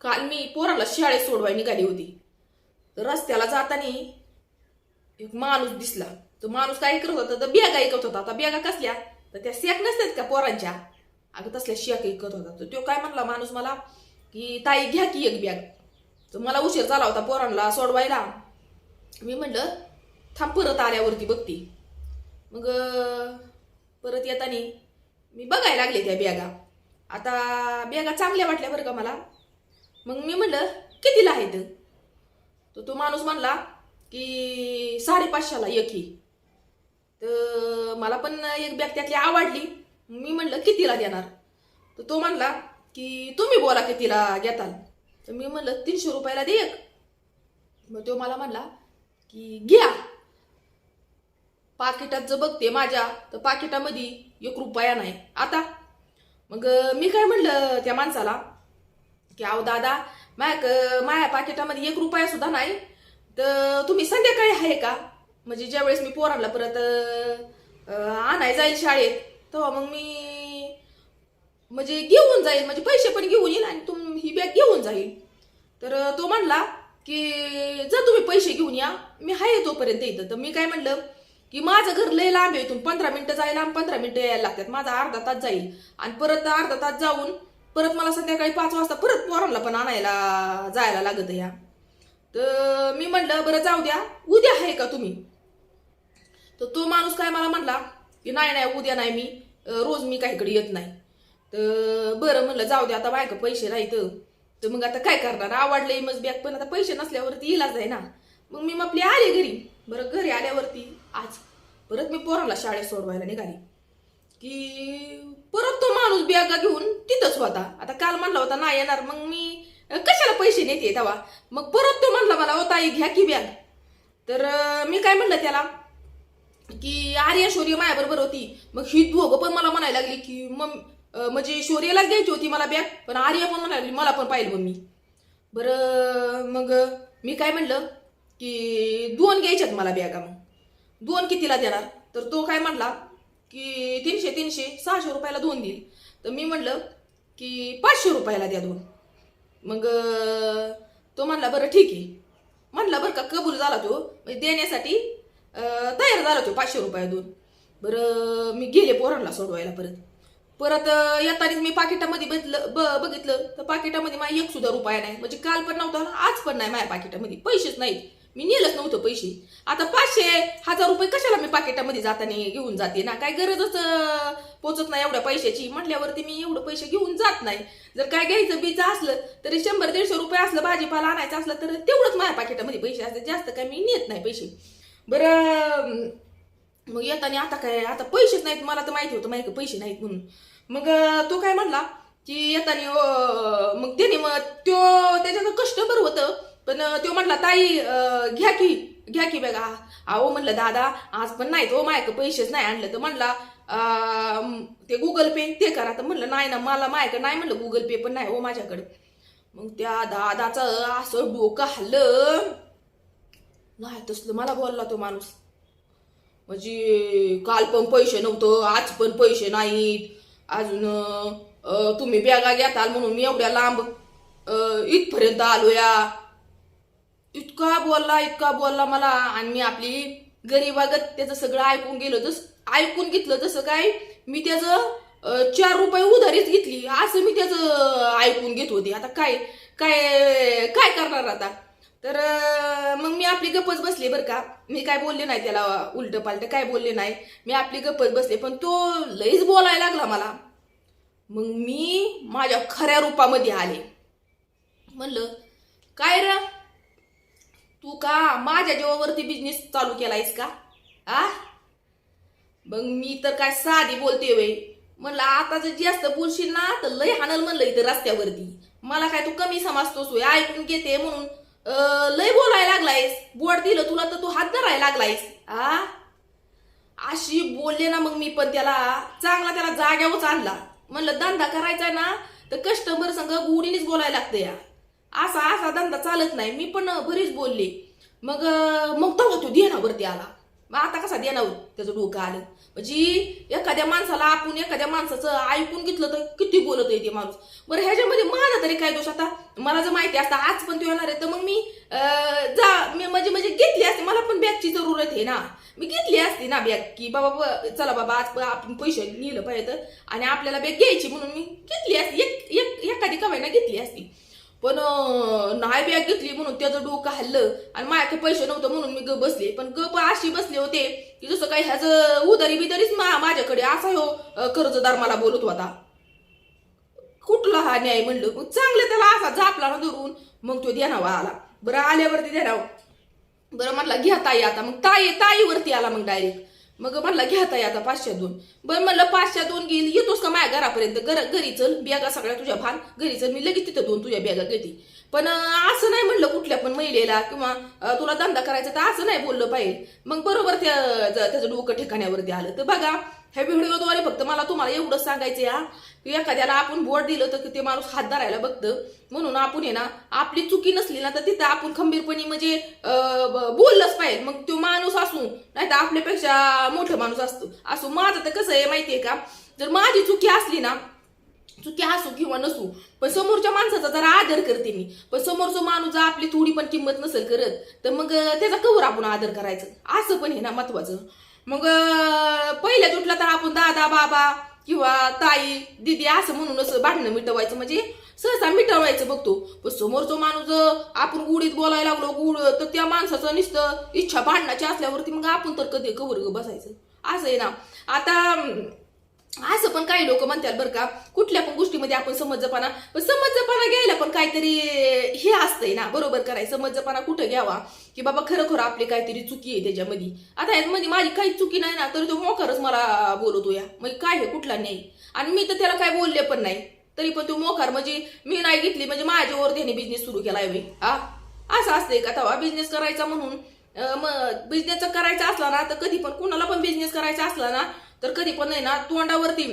काल मी पोराला शाळेत सोडवाय निघाली होती. तर रस्त्याला जाताना एक माणूस दिसला. तो माणूस काय करत होता? तर बॅगा ऐकत होता. आता बॅगा कसल्या? तर त्या शेक नसतात का पोरांच्या? अगं तसल्या शेक ऐकत होता. तर तो काय म्हणला माणूस मला की ताई घ्या की एक बॅग तर मला उशीर झाला होता पोरांना सोडवायला. मी म्हणलं थांब परत आल्यावरती बघते. मग परत येताना मी बघायला लागले त्या बॅगा आता बॅगा चांगल्या वाटल्या बरं का मला? मग मी म्हणलं कितीला आहेत तर तो माणूस म्हणला की साडेपाचशेला एक ही. तर मला पण एक बॅग त्यातली आवडली. मी म्हणलं कितीला देणार? तर तो म्हणला की तुम्ही बोला कितीला घेताल. तर मी म्हणलं तीनशे रुपयाला दे एक. मग तो मला म्हणला की घ्या. पाकिटात जर बघते माझ्या तर पाकिटामध्ये एक रुपया नाही. आता मग मी काय म्हणलं त्या माणसाला की अहो दादा माया माया पाकिटामध्ये एक रुपया सुद्धा नाही तर तुम्ही संध्याकाळी आहे का म्हणजे ज्यावेळेस मी पोरांना परत आणाय जाईल शाळेत तेव्हा मग मी म्हणजे घेऊन जाईल म्हणजे पैसे पण घेऊन येईल आणि तुम ही बॅग घेऊन जाईल तर तो म्हणला की जर तुम्ही पैसे घेऊन या मी आहे तोपर्यंत इथं तर मी काय म्हणलं की माझं घर लय लांब आहे इथून पंधरा मिनिटं जायला पंधरा मिनिटं यायला लागतात माझा अर्धा तास जाईल आणि परत अर्धा तास जाऊन परत मला संध्याकाळी पाच वाजता परत पोरांना पण आणायला जायला लागत या. तर मी म्हणलं बरं जाऊ द्या. उद्या आहे का तुम्ही? तर तो माणूस काय मला म्हणला की नाही नाही उद्या नाही मी. रोज मी काहीकडे येत नाही. तर बरं म्हणलं जाऊ द्या आता बायका पैसे नाही तर मग आता काय करणार? आवडले मग बॅग पण आता पैसे नसल्यावरती इलाज आहे ना. मग मी म्हटली आले घरी. बरं घरी आल्यावरती आज. परत मी पोराला शाळेत सोडवायला निघाली. की परत तो माणूस बॅगा घेऊन तिथंच होता. आता काल म्हणला होता नाही येणार. मग मी कशाला पैसे नेते तेव्हा? मग परत तो म्हणला मला होता आई घ्या की बॅग. तर मी काय म्हणलं त्याला? की आर्या शौर्य माझ्याबरोबर होती. मग ही दोघं पण मला म्हणायला लागली की मग म्हणजे शौर्याला घ्यायची होती मला बॅग. पण आर्या पण म्हणायला लागली मला पण पाहिलं मम्मी. बरं मग मी काय म्हणलं? की दोन घ्यायच्यात मला बॅगा मग. दोन कितीला देणार? तर तो काय म्हणला की तीनशे तीनशे सहाशे रुपयाला दोन देईल. तर मी म्हणलं की पाचशे रुपयाला द्या दोन. मग तो म्हणला बरं ठीक आहे. म्हणला बरं का कबूल झाला तो. म्हणजे देण्यासाठी तयार झाला तो पाचशे रुपया दोन. बरं मी गेले पोरांना सोडवायला परत. परत येतानीच मी पाकिटामध्ये बघितलं ब- बघितलं. तर पाकिटामध्ये माझ्या एक सुद्धा रुपया नाही. म्हणजे काल पण नव्हता आज पण नाही माझ्या पाकिटामध्ये. पैसेच नाहीत. मी नेलंच नव्हतं पैसे. आता पाचशे हजार रुपये कशाला मी पाकिटामध्ये जाताना घेऊन जाते ना? काय गरजच पोचत नाही एवढ्या पैशाची. म्हटल्यावरती मी एवढं पैसे घेऊन जात नाही. जर काय घ्यायचं बीचं असलं तरी शंभर दीडशे रुपये असलं भाजीपाला आणायचं असलं तर तेवढंच माझ्या पाकिटामध्ये पैसे असतात. जास्त काय मी नेत नाही पैसे. बरं मग येताना आता काय आता पैसेच नाहीत मला तर माहिती होतं माहिती पैसे नाहीत म्हणून. मग तो काय म्हणला की येताना मग त्याने मग त्यो त्याच्याचं कस्टमर होतं. पण तो म्हटला ताई घ्या की घ्या की बघा. अहो म्हणलं दादा आज पण नाही तो मायक पैसेच नाही आणलं. तर म्हणला ते गुगल पे ते करा. तर म्हणलं नाही ना मला माझ्याकडे नाही म्हणलं गुगल पे पण नाही हो माझ्याकडे. मग त्या दादाचं असं डोकं हल्लं. नाही तसलं मला बोलला तो माणूस. म्हणजे काल पण पैसे नव्हतं आज पण पैसे नाहीत. अजून तुम्ही बॅगा घेताल म्हणून मी एवढ्या लांब इथपर्यंत आलो या इतका बोलला इतका बोलला मला. आणि मी आपली गरीबागत त्याचं सगळं ऐकून गेलो. जस ऐकून घेतलं जसं काय मी त्याचं चार रुपये उधारीच घेतली. असं मी त्याचं ऐकून घेत होते. आता काय काय काय करणार आता? तर मग मी आपली गप्पच बसले बरं का. मी काय बोलले नाही त्याला उलट पालट काय बोलले नाही. मी आपली गप्पच बसले. पण तो लईच बोलायला लागला मला. मग मी माझ्या खऱ्या रूपामध्ये आले. म्हणलं काय रा? तू का माझ्या जीवावरती बिझनेस चालू केलायस का? आ? मग मी तर काय साधी बोलते वय म्हणलं आता जर जास्त बोलशील ना तर लय हाणल म्हणलं इथं रस्त्यावरती. मला काय तू कमी समजतोस वय ऐकून घेते म्हणून. लय बोलायला लागलायस. बोट दिलं तुला तर तू हात धरायला लागलायस. आ? अशी बोलले ना मग मी पण त्याला चांगला त्याला जाग्यावरच आणला. म्हणलं धंदा करायचा ना तर कस्टमर संग गुढीनेच बोलायला लागतं या. असा असा धंदा चालत नाही. मी पण बरीच बोलले. मग मग तेव्हा तो देण्यावरती आला. मग आता कसा देण्यावर त्याचं डोकं आलं. म्हणजे एखाद्या माणसाला आपण एखाद्या माणसाचं ऐकून घेतलं तर किती बोलत आहे ते माणूस. बरं ह्याच्यामध्ये माझा तरी काय दोष आता? मला जर माहिती असतं आज पण तो येणार आहे तर मग मी जा मी म्हणजे म्हणजे घेतली असते. मला पण बॅगची जरूरत आहे ना. मी घेतली असती ना बॅग की बाबा ब- चला बाबा आज आपण पैसे लिहिलं पाहिजे तर. आणि आपल्याला बॅग घ्यायची म्हणून मी घेतली असती. एक एक एखादी कवायना घेतली असती. पण नाही बॅग घेतली म्हणून त्याचं डोकं हल्लं. आणि माझ्याकडे पैसे नव्हतं म्हणून मी ग बसले. पण ग अशी बसले होते की जसं काही ह्याचं उदारी बिदारीच माझ्याकडे असा हो कर्जदार मला बोलत होता. कुठला हा न्याय म्हणलं? मग चांगलं त्याला असा झापला ना धरून. मग तो देणावा आला. बरं आल्यावरती देणाव. बरं म्हटला घ्या ताई आता. मग ताई ताईवरती आला मग डायरेक्ट मग म्हणला घ्या ताई आता पाचशे दोन. बरं म्हणलं पाचशे दोन घेईल येतोस का माझ्या घरापर्यंत? घर घरी चल बॅगा सगळ्या तुझ्या भान घरी चल मी लगेच तिथं दोन तुझ्या बॅगा घेते. पण असं नाही म्हणलं कुठल्या पण महिलेला किंवा तुला धंदा करायचा तर असं नाही बोललं पाहिजे. मग बरोबर त्या त्याचं डोकं ठिकाण्यावरती आलं. तर बघा ह्या व्हिडिओद्वारे फक्त मला तुम्हाला एवढं सांगायचं या की एखाद्याला आपण बोट दिलं तर ते माणूस हात धरायला बघतं. म्हणून आपण आहे ना आपली चुकी नसली ना तर तिथं आपण खंबीरपणे म्हणजे बोललंच पाहिजे. मग तो नाही तर आपल्यापेक्षा मोठं माणूस असतो. असो माझं तर कसं आहे माहितीये का? जर माझी चुकी असली ना चुकी असू किंवा नसू पण समोरच्या माणसाचा जरा आदर करते मी. पण समोरचा माणूस जर आपली थोडी पण किंमत नसेल करत तर मग त्याचा कवर आपण आदर करायचं. असं पण हे ना महत्वाचं. मग पहिल्या तुटला तर आपण दादा बाबा किंवा ताई दिदी असं म्हणून असं भांडणं मिटवायचं. म्हणजे सहसा मिटवायचं बघतो. पण समोरचा माणूस आपण गुढीत बोलायला लागलो गुढ तर त्या माणसाचं नुसतं इच्छा भांडणाची असल्यावरती मग आपण तर कधी कवर ग बसायचं. असं आहे ना. आता असं पण काही लोक म्हणतात बरं का कुठल्या पण गोष्टीमध्ये आपण समजपणा पण समजपणा घ्यायला पण काहीतरी हे असतंय ना. बरोबर करायचं. समजपणा कुठं घ्यावा? की बाबा खरं आपली काहीतरी चुकी आहे त्याच्यामध्ये. आता यामध्ये माझी काही चुकी नाही ना तर तो मोकारच मला बोलतो या मग काय हे कुठला नाही आणि मी तर त्याला काय बोलले पण नाही. तरी पण तो मोकार म्हणजे मी नाही घेतली म्हणजे माझ्यावर त्याने बिझनेस सुरू केलाय आहे हा? असं असतंय का? तवा बिझनेस करायचा म्हणून मग बिझनेस करायचा असला ना तर कधी पण कुणाला पण बिझनेस करायचा असला ना तर कधी पण नाही ना तोंडावरती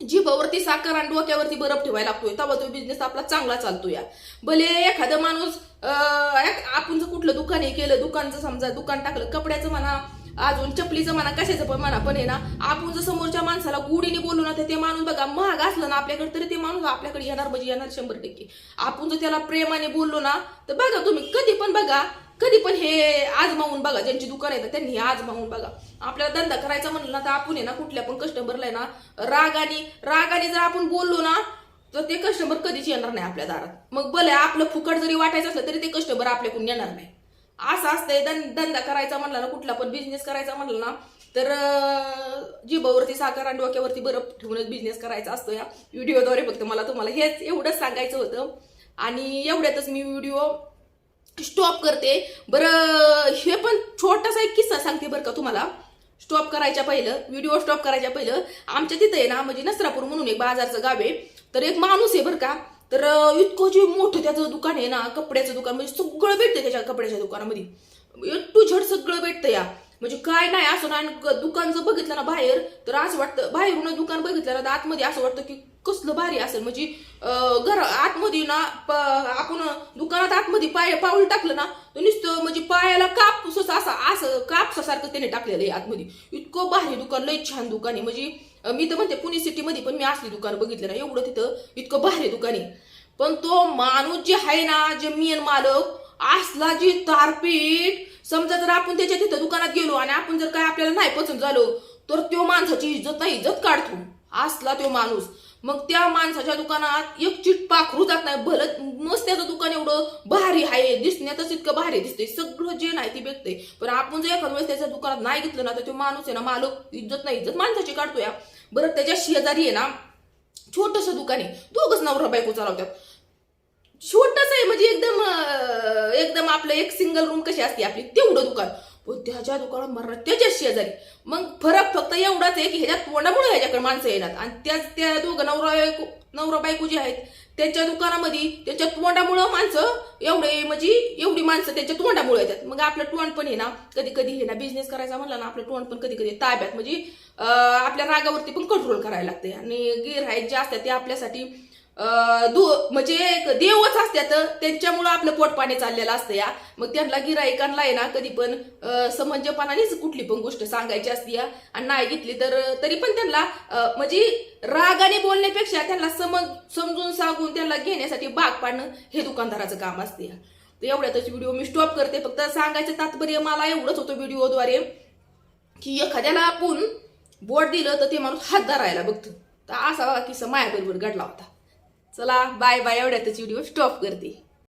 जीभावरती साखर आणि डोक्यावरती बरफ ठेवायला लागतोय. तेव्हा तो बिझनेस आपला चांगला चालतो या. भले एखादा माणूस अं, आपण जर कुठलं दुकान हे केलं दुकानचं समजा दुकान टाकलं कपड्याचं म्हणा अजून चपलीचं म्हणा कशाचं पण म्हणा पण आहे ना आपण जर समोरच्या माणसाला गुढीने बोलू ना तर ते माणूस बघा महाग असलं ना आपल्याकडे तरी ते माणूस आपल्याकडे येणार म्हणजे येणार शंभर टक्के. आपण जर त्याला प्रेमाने बोललो ना तर बघा तुम्ही कधी पण बघा कधी पण हे आजमावून बघा ज्यांची दुकान आहेत त्यांनी हे आजमावून बघा. आपल्याला धंदा करायचा म्हणलं ना तर आपण आहे ना कुठल्या पण कस्टमरला ना रागाने रागाने जर आपण बोललो ना तर ते कस्टमर कधीच येणार नाही आपल्या दारात. मग भले आपलं फुकट जरी वाटायचं असलं तरी ते कस्टमर आपल्याकडून येणार नाही. असं असतंय धंदा करायचा म्हणला ना कुठला पण बिझनेस करायचा म्हणला ना तर अं, जिभावरती साखर आणि डोक्यावरती बरफ ठेवूनच बिझनेस करायचा असतो या व्हिडिओद्वारे फक्त मला तुम्हाला हेच एवढंच सांगायचं होतं. आणि एवढ्यातच मी व्हिडिओ स्टॉप करते. बरं हे पण छोटासा एक किस्सा सांगते बरं का तुम्हाला. स्टॉप करायच्या पहिलं व्हिडिओ स्टॉप करायच्या पहिलं आमच्या तिथं आहे ना म्हणजे नसरापूर म्हणून एक बाजारचं गाव आहे. तर एक माणूस आहे बरं का तर इतकं जे मोठं त्याचं दुकान आहे ना कपड्याचं दुकान म्हणजे सगळं भेटतं त्याच्या कपड्याच्या दुकानामध्ये. टू झड सगळं भेटतं या. म्हणजे काय नाही असं नाही आणि दुकान जर बघितलं ना बाहेर तर असं वाटतं बाहेरून दुकान बघितलं ना तर आतमध्ये असं वाटतं की कसलं भारी असेल. म्हणजे घर आतमध्ये ना आपण दुकानात आतमध्ये पाय पाऊल टाकलं ना तर नुसतं म्हणजे पायाला कापूस असं असं कापसासारखं त्याने टाकलेलं आहे आतमध्ये. इतकं भारी दुकान लय छान दुकान आहे. म्हणजे मी तर म्हणते पुणे सिटीमध्ये पण मी असली दुकान बघितलं ना एवढं तिथं इतकं भारी दुकान आहे. पण तो माणूस जे आहे ना जे मेन मालक असला जी तारपीट समजा जर आपण त्याच्या तिथं दुकानात गेलो आणि आपण जर काय आपल्याला नाही पसंत झालो तर तो माणसाची इज्जत नाही इज्जत काढतो. असला तो माणूस. मग त्या माणसाच्या दुकानात एक चिट पाखरू जात नाही. भलत मस्त त्याचं दुकान एवढं भारी आहे दिसण्यातच इतकं भारी दिसतंय. सगळं जे नाही ते भेटतंय. पण आपण जर एखाद्या वेळेस त्याच्या दुकानात नाही घेतलं ना तर तो माणूस आहे ना मालक इज्जत नाही इज्जत माणसाची काढतोय बरं त्याच्या शेजारी आहे ना छोटस दुकान आहे. दोघच नवरा बायको चालवतात. छोटस आहे म्हणजे एकदम एकदम आपलं एक सिंगल रूम कशी असते आपली? तेवढं दुकान. पण त्याच्या दुकानात मरण त्याच्या शेजारी. मग फरक फक्त एवढाच आहे की ह्याच्यात तोंडामुळे ह्याच्याकडे माणसं येणार. आणि त्याच त्या दोघं नवरा बायको नवरा बायको जे आहेत त्यांच्या दुकानामध्ये त्यांच्या तोंडामुळं माणसं एवढे म्हणजे एवढी माणसं त्यांच्या तोंडामुळे येतात. मग आपलं तोंड पण हे ना कधी कधी हे ना बिझनेस करायचा म्हणलं ना आपलं तोंड पण कधी कधी ताब्यात. म्हणजे आपल्या रागावरती पण कंट्रोल करायला लागते आणि गिर आहेत जे असतात ते आपल्यासाठी दु- म्हणजे एक देवच असत्यात त्यांच्यामुळं आपलं पोट पाणी चाललेलं असतं या. मग त्यांना गिराईकांना आहे ना कधी पण समंजपणानेच कुठली पण गोष्ट सांगायची असती या. आणि नाही घेतली तर तरी पण त्यांना म्हणजे रागाने बोलण्यापेक्षा त्यांना समज समजून सांगून त्यांना घेण्यासाठी बाग पाडणं हे दुकानदाराचं काम असते या. तर एवढ्यातच व्हिडिओ मी स्टॉप करते. फक्त सांगायचं तात्पर्य मला एवढंच होतं व्हिडिओद्वारे की एखाद्याला आपण बोट दिलं तर ते माणूस हात धरायला बघतो. तर असा किस्सा मायाबरोबर घडला होता. चला बाय बाय एवढ्या त्याची व्हिडिओ स्टॉप करते.